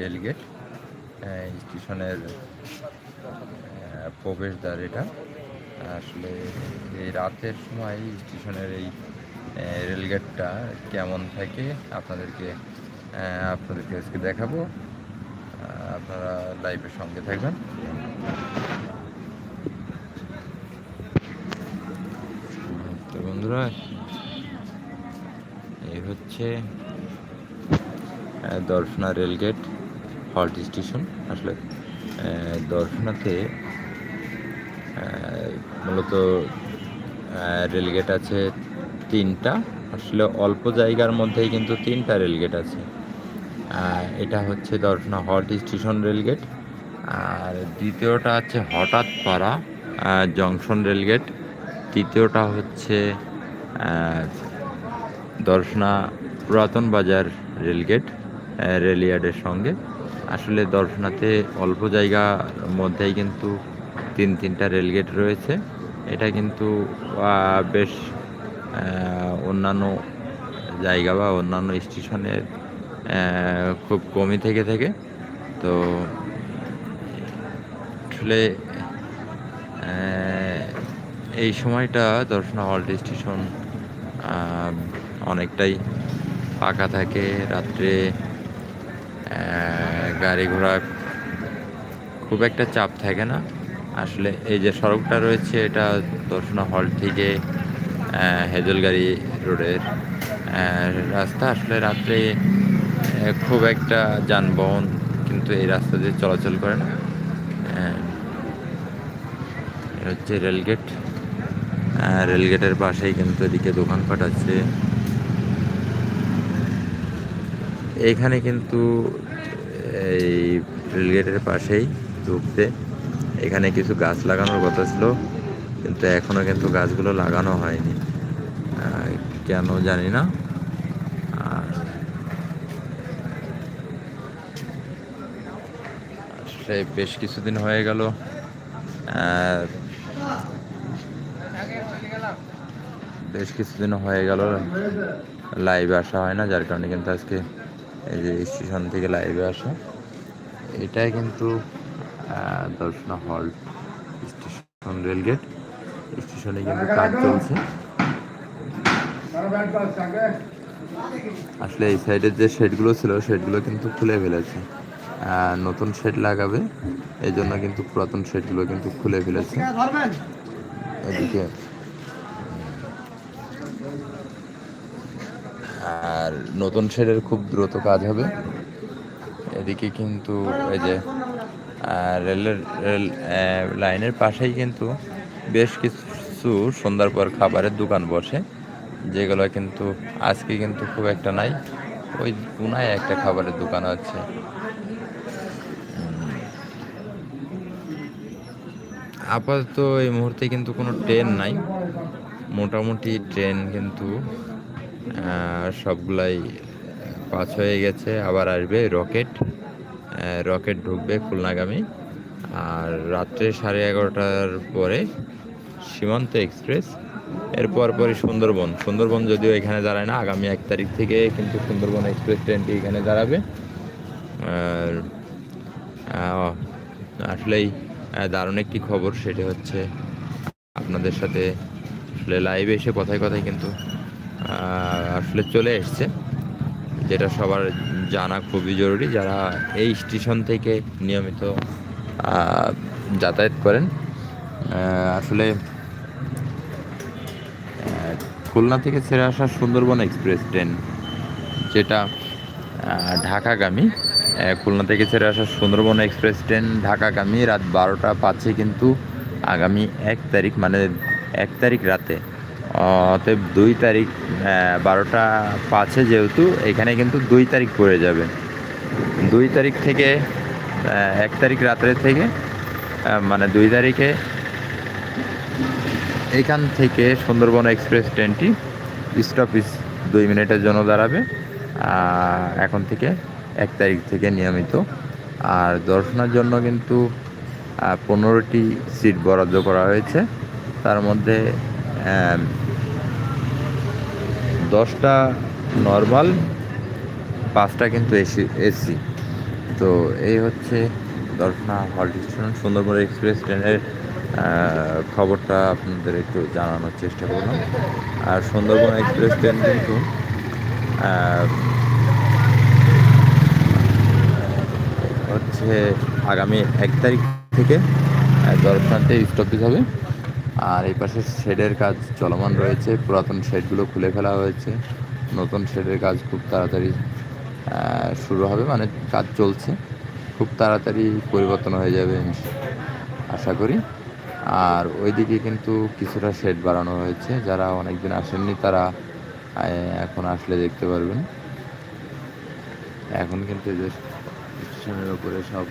Rail gate স্টেশনের প্রবেশদ্বার এটা। আসলে এই রাতের সময় স্টেশনের এই রেলগেটটা কেমন থাকে আপনাদেরকে আপনাদেরকে আজকে দেখাবো। আপনারা লাইভের সঙ্গে থাকবেন। বন্ধুরা, এই হচ্ছে দর্শনা রেলগেট, হল্ট স্টেশন। আসলে দর্শনাতে মূলত রেলগেট আছে তিনটা। আসলে অল্প জায়গার মধ্যেই কিন্তু তিনটা রেলগেট আছে। এটা হচ্ছে Darshana halt station rail gate. আর দ্বিতীয়টা আছে হঠাৎ পাড়া জংশন রেলগেট। তৃতীয়টা হচ্ছে দর্শনা পুরাতন বাজার রেলগেট। আহ, রেলইয়ার্ডের সঙ্গে। আসলে দর্শনাতে অল্প জায়গার মধ্যেই কিন্তু তিন তিনটা রেলগেট রয়েছে। এটা কিন্তু বেশ অন্যান্য জায়গা বা অন্যান্য স্টেশনের খুব কমই থেকে থাকে। তো আসলে এই সময়টা দর্শনা হল্ট স্টেশন অনেকটাই ফাঁকা থাকে। রাত্রে গাড়ি ঘোড়া খুব একটা চাপ থাকে না। আসলে এই যে সড়কটা রয়েছে, এটা দর্শনা হল থেকে হেজলগাড়ি রোডের রাস্তা। আসলে রাত্রে খুব একটা যানবাহন কিন্তু এই রাস্তা দিয়ে চলাচল করে না। এটা হচ্ছে রেলগেট। রেলগেটের পাশেই কিন্তু এদিকে দোকানপাট আছে। এইখানে কিন্তু এই রেলগেটের পাশেই ঢুকতে এখানে কিছু গাছ লাগানোর কথা ছিল, কিন্তু এখনও কিন্তু গাছগুলো লাগানো হয়নি। কেন জানি না। আসলে বেশ কিছুদিন হয়ে গেল বেশ কিছুদিন হয়ে গেল লাইভ আসা হয় না, যার কারণে কিন্তু আজকে এই যে স্টেশন থেকে লাইভে আসা। এটাই কিন্তু দর্শনা হল স্টেশন রেলগেট স্টেশনে কিন্তু কাজ চলছে। আসলে এই সাইডের যে শেডগুলো ছিল শেডগুলো কিন্তু খুলে ফেলেছে। নতুন শেড লাগাবে এই জন্য কিন্তু পুরাতন শেডগুলো কিন্তু খুলে ফেলেছে। এদিকে আর নতুন শেডের খুব দ্রুত কাজ হবে। এদিকে কিন্তু এই যে রেলের, রেল লাইনের পাশেই কিন্তু বেশ কিছু সন্ধ্যার পর খাবারের দোকান বসে, যেগুলো কিন্তু আজকে কিন্তু খুব একটা নাই। ওই কোনায় একটা খাবারের দোকান আছে। আপাতত এই মুহূর্তে কিন্তু কোনো ট্রেন নাই। মোটামুটি ট্রেন কিন্তু সবগুলাই পাস হয়ে গেছে, আবার আসবে রকেট। রকেট ঢুকবে খুলনাগামী। আর রাত্রে সাড়ে এগারোটার পরে সীমান্ত এক্সপ্রেস। এরপর পরে সুন্দরবন। সুন্দরবন যদিও এখানে দাঁড়ায় না, আগামী এক তারিখ থেকে কিন্তু সুন্দরবন এক্সপ্রেস ট্রেনটি এখানে দাঁড়াবে। আর আসলেই দারুণ একটি খবর, সেটি হচ্ছে আপনাদের সাথে আসলে লাইভে এসে কথায় কথায় কিন্তু আসলে চলে এসছে, যেটা সবার জানা খুবই জরুরি। যারা এই স্টেশন থেকে নিয়মিত যাতায়াত করেন আসলে খুলনা থেকে ছেড়ে আসা সুন্দরবন এক্সপ্রেস ট্রেন, যেটা ঢাকাগামী খুলনা থেকে ছেড়ে আসা সুন্দরবন এক্সপ্রেস ট্রেন ঢাকাগামী রাত বারোটা পাঁচে কিন্তু আগামী এক তারিখ মানে এক তারিখ রাতে অতএব দুই তারিখ বারোটা পাঁচে যেহেতু, এখানে কিন্তু দুই তারিখ পড়ে যাবে। দুই তারিখ থেকে এক তারিখ রাত্রে থেকে মানে দুই তারিখে এখান থেকে সুন্দরবন এক্সপ্রেস ট্রেনটি স্টপিস দুই মিনিটের জন্য দাঁড়াবে। এখন থেকে এক তারিখ থেকে নিয়মিত। আর দর্শনের জন্য কিন্তু পনেরোটি সিট বরাদ্দ করা হয়েছে। তার মধ্যে দশটা নর্মাল পাঁচটা কিন্তু এসি এসি তো এই হচ্ছে Darshana halt station Sundarban express ট্রেনের খবরটা আপনাদের একটু জানানোর চেষ্টা করলাম। আর সুন্দরবন এক্সপ্রেস ট্রেন কিন্তু হচ্ছে আগামী এক তারিখ থেকে দর্শনাতে স্টপিস হবে। আর এই পাশে শেডের কাজ চলমান রয়েছে। পুরাতন শেডগুলো খুলে ফেলা হয়েছে। নতুন শেডের কাজ খুব তাড়াতাড়ি শুরু হবে মানে কাজ চলছে। খুব তাড়াতাড়ি পরিবর্তন হয়ে যাবে আশা করি। আর ওইদিকে কিন্তু কিছুটা শেড বাড়ানো হয়েছে। যারা অনেকদিন আসেননি, তারা এখন আসলে দেখতে পারবেন। এখন কিন্তু যে স্টেশনের উপরে সব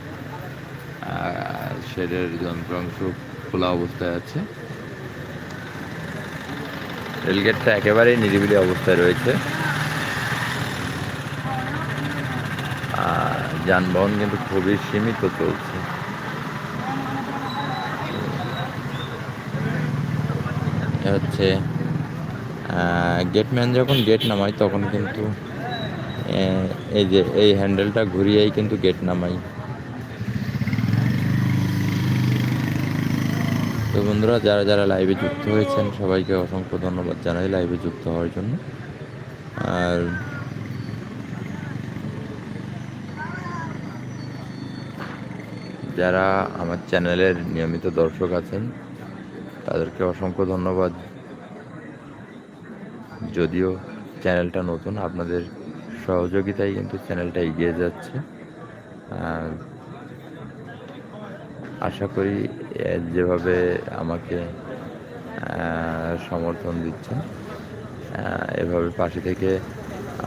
শেডের যন্ত্রাংশ খোলা অবস্থায় আছে। রেলগেটটা একেবারেই নিরিবিলি অবস্থায় রয়েছে। যানবাহন কিন্তু খুবই সীমিত চলছে। হচ্ছে গেটম্যান যখন গেট নামাই তখন কিন্তু এই যে, এই হ্যান্ডেলটা ঘুরিয়েই কিন্তু গেট নামাই তো বন্ধুরা, যারা যারা লাইভে যুক্ত হয়েছেন, সবাইকে অসংখ্য ধন্যবাদ জানাই লাইভে যুক্ত হওয়ার জন্য। আর যারা আমার চ্যানেলের নিয়মিত দর্শক আছেন, তাদেরকে অসংখ্য ধন্যবাদ। যদিও চ্যানেলটা নতুন, আপনাদের সহযোগিতায় কিন্তু চ্যানেলটা এগিয়ে যাচ্ছে। আশা করি যেভাবে আমাকে সমর্থন দিচ্ছেন এভাবে পাশে থেকে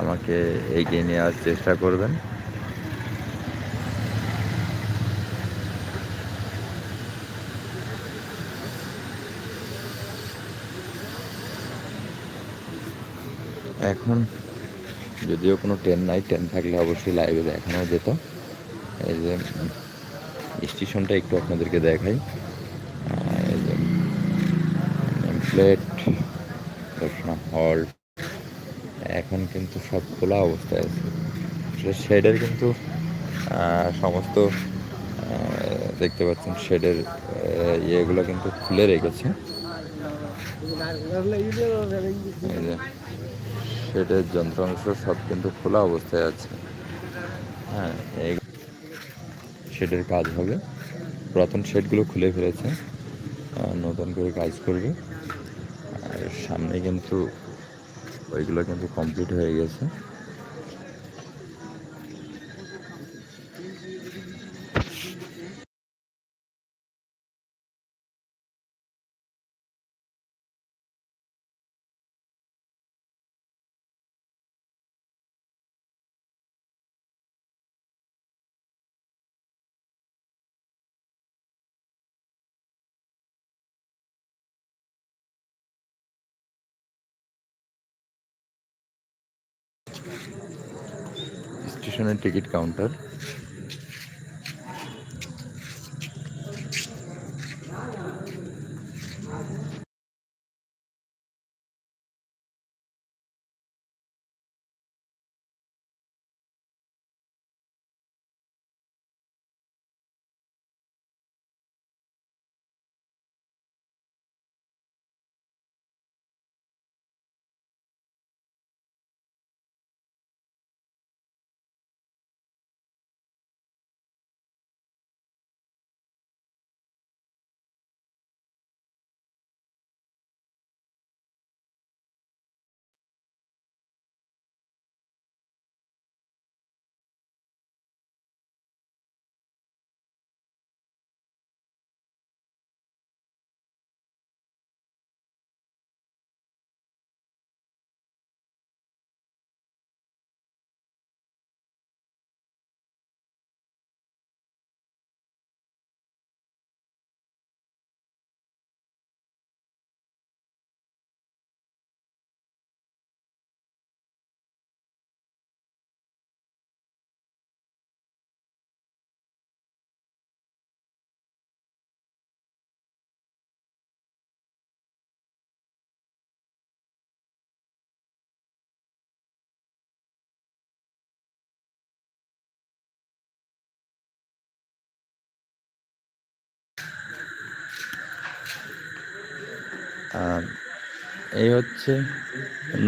আমাকে এগিয়ে নেওয়ার চেষ্টা করবেন। এখন যদিও কোনো ট্রেন নাই ট্রেন থাকলে অবশ্যই লাইভে দেখানো যেত। এই যে স্টেশনটা একটু আপনাদেরকে দেখাই। প্লেট হল এখন কিন্তু সব খোলা অবস্থায় আছে। শেডের কিন্তু সমস্ত দেখতে পাচ্ছেন শেডের ইয়েগুলো কিন্তু খুলে রেখেছে। শেডের যন্ত্রাংশ সব কিন্তু খোলা অবস্থায় আছে। হ্যাঁ শেডের কাজ হবে। পুরাতন শেডগুলো খুলে ফেলেছে। নতুন করে কাজ করবে। আর সামনে কিন্তু ওইগুলো কিন্তু কমপ্লিট হয়ে গেছে। স্টেশনের টিকিট কাউন্টার। এই হচ্ছে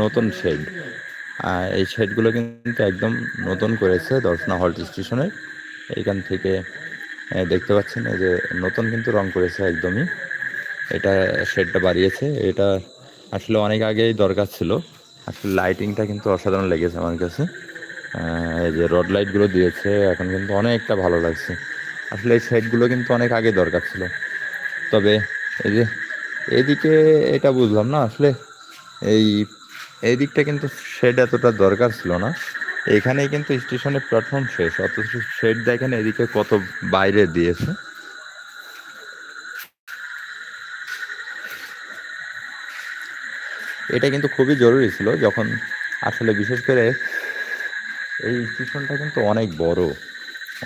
নতুন শেড আর এই শেডগুলো কিন্তু একদম নতুন করেছে দর্শনা হল্ট স্টেশনের এইখান থেকে দেখতে পাচ্ছেন, এই যে নতুন কিন্তু রং করেছে একদমই। এটা শেডটা বাড়িয়েছে। এটা আসলে অনেক আগেই দরকার ছিল। আসলে লাইটিংটা কিন্তু অসাধারণ লেগেছে আমার কাছে। এই যে রড লাইটগুলো দিয়েছে, এখন কিন্তু অনেকটা ভালো লাগছে। আসলে এই শেডগুলো কিন্তু অনেক আগে দরকার ছিল। তবে এই যে এদিকে এটা বুঝলাম না, আসলে এই এই দিকটা কিন্তু শেড এতটা দরকার ছিল না। এখানেই কিন্তু স্টেশনের প্ল্যাটফর্ম শেষ, অথচ শেড দেখেন এদিকে কত বাইরে দিয়েছে। এটা কিন্তু খুবই জরুরি ছিল, যখন আসলে বিশেষ করে এই স্টেশনটা কিন্তু অনেক বড়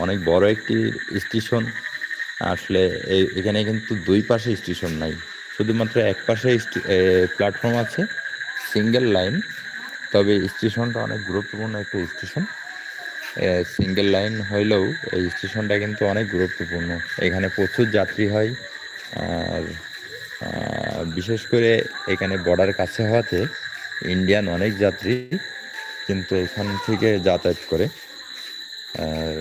অনেক বড় একটি স্টেশন আসলে এই, এখানে কিন্তু দুই পাশে স্টেশন নাই। শুধুমাত্র এক পাশে প্ল্যাটফর্ম আছে সিঙ্গেল লাইন তবে স্টেশনটা অনেক গুরুত্বপূর্ণ একটা স্টেশন। সিঙ্গেল লাইন হইলেও এই স্টেশনটা কিন্তু অনেক গুরুত্বপূর্ণ। এখানে প্রচুর যাত্রী হয়, আর বিশেষ করে এখানে বর্ডার কাছে হওয়াতে ইন্ডিয়ান অনেক যাত্রী কিন্তু এখান থেকে যাতায়াত করে। আর,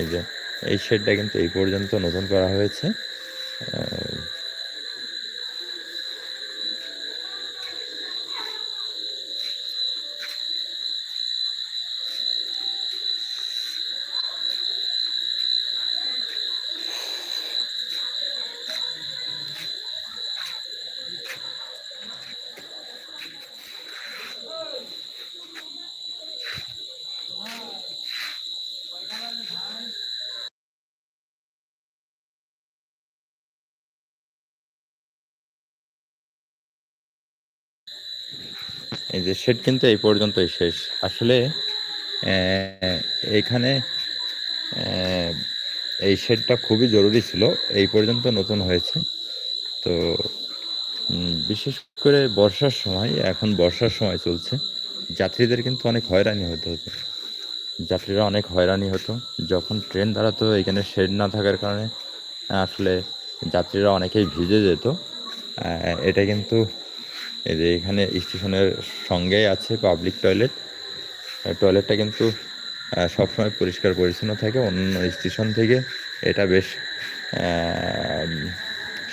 এই যে, এই শেডটা কিন্তু এই পর্যন্ত নতুন করা হয়েছে। Uh, এই যে শেড কিন্তু এই পর্যন্তই শেষ। আসলে এইখানে এই শেডটা খুবই জরুরি ছিল, এই পর্যন্ত নতুন হয়েছে। তো বিশেষ করে বর্ষার সময়, এখন বর্ষার সময় চলছে, যাত্রীদের কিন্তু অনেক হয়রানি হতে হতো। যাত্রীরা অনেক হয়রানি হতো, যখন ট্রেন দাঁড়াতো, এখানে শেড না থাকার কারণে, আসলে যাত্রীরা অনেকেই ভিজে যেত। এটা কিন্তু এই যে এখানে স্টেশনের সঙ্গেই আছে পাবলিক টয়লেট টয়লেটটা কিন্তু সবসময় পরিষ্কার পরিচ্ছন্ন থাকে। অন্য স্টেশন থেকে এটা বেশ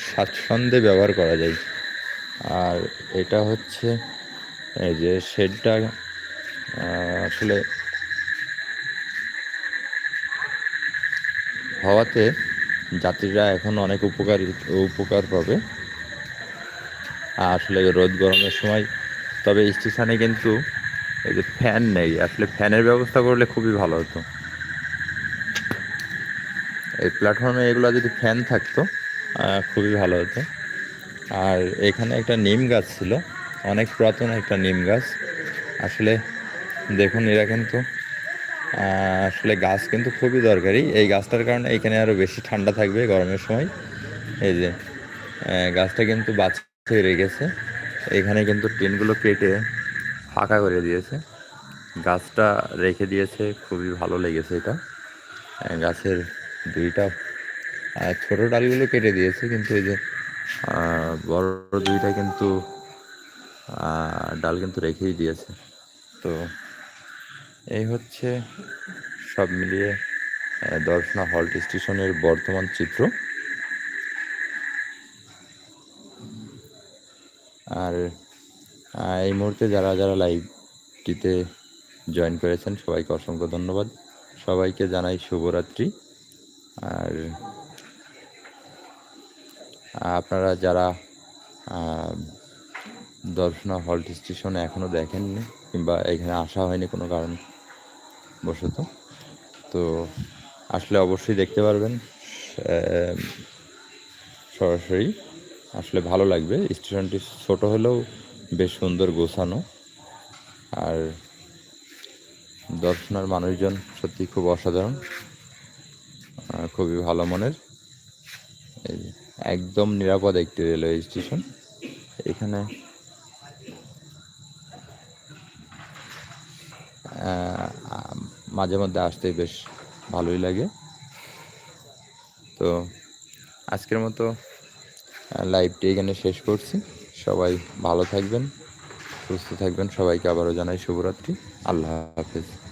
স্বাচ্ছন্দ্যে ব্যবহার করা যায়। আর এটা হচ্ছে, এই যে শেডটা আসলে হওয়াতে যাত্রীরা এখন অনেক উপকার উপকার পাবে। আসলে রোদ গরমের সময়, তবে স্টেশনে কিন্তু এই যে ফ্যান নেই। আসলে ফ্যানের ব্যবস্থা করলে খুবই ভালো হতো। এই প্ল্যাটফর্মে এগুলো যদি ফ্যান থাকতো খুবই ভালো হতো। আর এখানে একটা নিম গাছ ছিল, অনেক পুরাতন একটা নিম গাছ। আসলে দেখুন, এরা কিন্তু আসলে গাছ কিন্তু খুবই দরকারি। এই গাছটার কারণে এখানে আরও বেশি ঠান্ডা থাকবে গরমের সময়। এই যে গাছটা কিন্তু বাচ্চা হয়ে গেছে। এখানে কিন্তু টিনগুলো কেটে ফাঁকা করে দিয়েছে। গাছটা রেখে দিয়েছে, খুবই ভালো লেগেছে এটা। গাছের দুইটা ছোটো ডালগুলো কেটে দিয়েছে, কিন্তু এই যে বড় দুইটা কিন্তু ডাল কিন্তু রেখেই দিয়েছে। তো এই হচ্ছে সব মিলিয়ে দর্শনা হল্ট স্টেশনের বর্তমান চিত্র। আর এই মুহূর্তে যারা যারা লাইভটিতে জয়েন করেছেন, সবাইকে অসংখ্য ধন্যবাদ। সবাইকে জানাই শুভরাত্রি। আর, আপনারা যারা দর্শনা হল্ট স্টেশন এখনও দেখেননি কিংবা এখানে আসা হয়নি কোনো কারণ বসত তো আসলে অবশ্যই দেখতে পারবেন সরাসরি। আসলে ভালো লাগবে। স্টেশনটি ছোট হলেও বেশ সুন্দর গোছানো। আর দর্শনার মানুষজন সত্যি খুব অসাধারণ। খুবই ভালো মনের। একদম নিরাপদ একটি রেলওয়ে স্টেশন। এখানে মাঝে মধ্যে আসতে বেশ ভালোই লাগে। তো, আজকের মতো লাইভটি এখানে শেষ করছি। সবাই ভালো থাকবেন, সুস্থ থাকবেন। সবাইকে আবারও জানাই শুভরাত্রি। আল্লাহ হাফেজ।